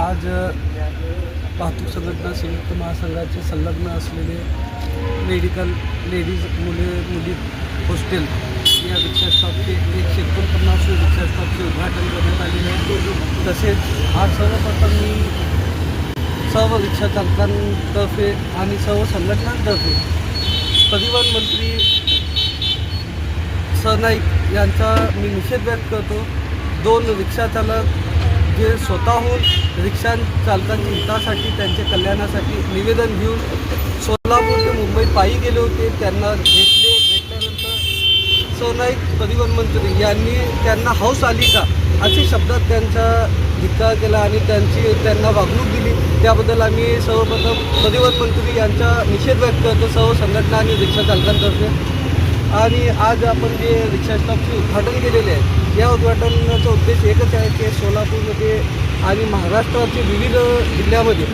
आज वाहतूक संघटना संयुक्त महासंघाचे संलग्न असलेले मेडिकल लेडीज मुले मुली हॉस्टेल या रिक्षा स्टॉपचे एकशे एकोणपन्नास रिक्षा स्टॉपचे उद्घाटन करण्यात आलेले आहे. तसेच आज सर्वप्रथम मी सर्व रिक्षा चालकांतर्फे आणि सर्व संघटनांतर्फे परिवहन मंत्री सरनाईक यांचा मी निषेध व्यक्त करतो. दोन रिक्षा चालक जे स्वतःहून रिक्षा चालकांच्या हितासाठी त्यांच्या कल्याणासाठी निवेदन घेऊन सोलापूर ते मुंबई पायी गेले होते. त्यांना भेटले भेटल्यानंतर सरनाईक परिवहन मंत्री यांनी त्यांना हौस आली का? अशी शब्दात त्यांचा धिक्कार केला आणि त्यांची त्यांना वागणूक दिली. त्याबद्दल आम्ही सर्वप्रथम परिवहन मंत्री यांचा निषेध व्यक्त करतो सर्व संघटना आणि रिक्षा चालकांतर्फे. आणि आज आपण जे रिक्षा स्टॉपचे उद्घाटन केलेले आहे या उद्घाटनाचा उद्देश एकच आहे की सोलापूरमध्ये आणि महाराष्ट्राचे विविध जिल्ह्यामध्ये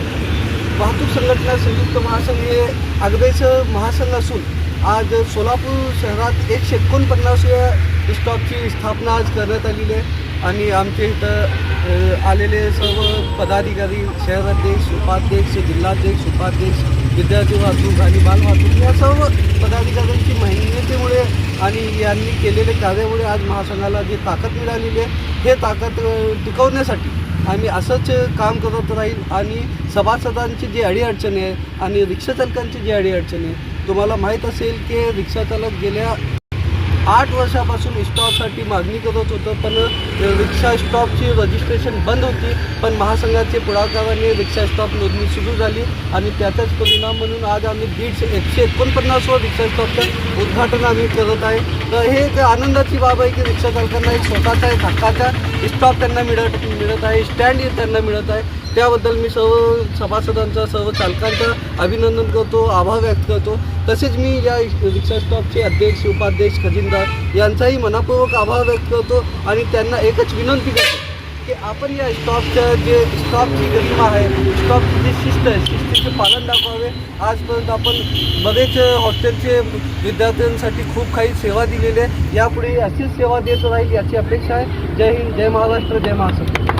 वाहतूक संघटना संयुक्त महासंघ हे आगदेचं महासंघ असून आज सोलापूर शहरात एकशे एकोणपन्नासव्या स्टॉपची स्थापना आज करण्यात आलेली आहे. आणि आमच्या इथं आलेले सर्व पदाधिकारी शहराध्यक्ष उपाध्यक्ष जिल्हाध्यक्ष उपाध्यक्ष विद्यार्थी वाहतूक आणि बालवाहतूक या सर्व पदाधिकाऱ्यांची मेहनतीमुळे आणि यांनी केलेल्या कार्यामुळे आज महासंघाला जी ताकद मिळालेली आहे हे ताकद टिकवण्यासाठी आम्ही असंच काम करत राहील आणि सभासदांची जी अडीअडचणी आहे आणि रिक्षाचालकांची जी अडीअडचणी आहे तुम्हाला माहीत असेल की रिक्षाचालक गेल्या आठ वर्षापासून स्टॉपसाठी मागणी करत होतं पण रिक्षा स्टॉपची रजिस्ट्रेशन बंद होती पण महासंघाचे पुढाकाराने रिक्षा स्टॉप नोंदणी सुरू झाली आणि त्याचाच परिणाम म्हणून आज आम्ही दीडशे एकशे एकोणपन्नासवर रिक्षा स्टॉपचं उद्घाटन आम्ही करत आहे. तर हे एक आनंदाची बाब आहे की रिक्षा चालकांना एक स्वतःचा एक हक्काचा स्टॉप त्यांना मिळत मिळत आहे स्टँड त्यांना मिळत आहे. त्याबद्दल मी सर्व सभासदांचा सर्व चालकांचं अभिनंदन करतो आभार व्यक्त करतो. तसेच मी या रिक्षा स्टॉपचे अध्यक्ष उपाध्यक्ष खजिनदार यांचाही मनापूर्वक आभार व्यक्त करतो आणि त्यांना एकच विनंती करतो. की आपण या स्टॉपचं जे स्टॉपची गरिमा आहे स्टॉपची जी शिस्त आहे शिस्तीचे पालन दाखवावे. आजपर्यंत आपण बरेच हॉस्टेलचे विद्यार्थ्यांसाठी खूप काही सेवा दिलेली आहे. यापुढे अशीच सेवा देत राहील याची अपेक्षा आहे. जय हिंद जय महाराष्ट्र जय महाराष्ट्र.